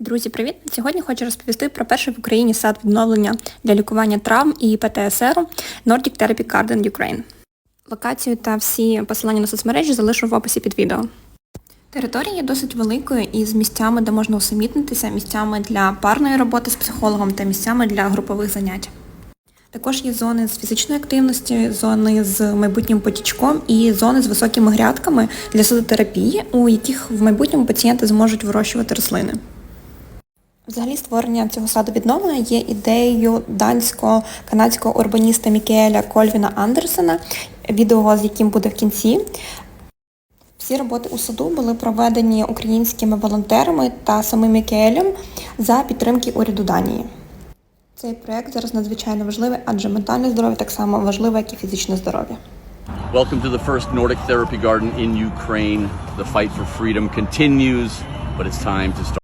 Друзі, привіт! Сьогодні хочу розповісти про перший в Україні сад відновлення для лікування травм і ПТСР Nordic Therapy Garden Ukraine. Локацію та всі посилання на соцмережі залишу в описі під відео. Територія є досить великою і з місцями, де можна усамітнитися, місцями для парної роботи з психологом та місцями для групових занять. Також є зони з фізичної активності, зони з майбутнім потічком і зони з високими грядками для садотерапії, у яких в майбутньому пацієнти зможуть вирощувати рослини. Взагалі створення цього саду відновлення є ідеєю дансько-канадського урбаніста Мікееля Кольвіна Андерсена, відео з яким буде в кінці. Всі роботи у саду були проведені українськими волонтерами та самим Мікеелем за підтримки уряду Данії. Цей проект зараз надзвичайно важливий, адже ментальне здоров'я так само важливе, як і фізичне здоров'я. Welcome to the first Nordic Therapy Garden in Ukraine. The fight for freedom continues, but it's time to start.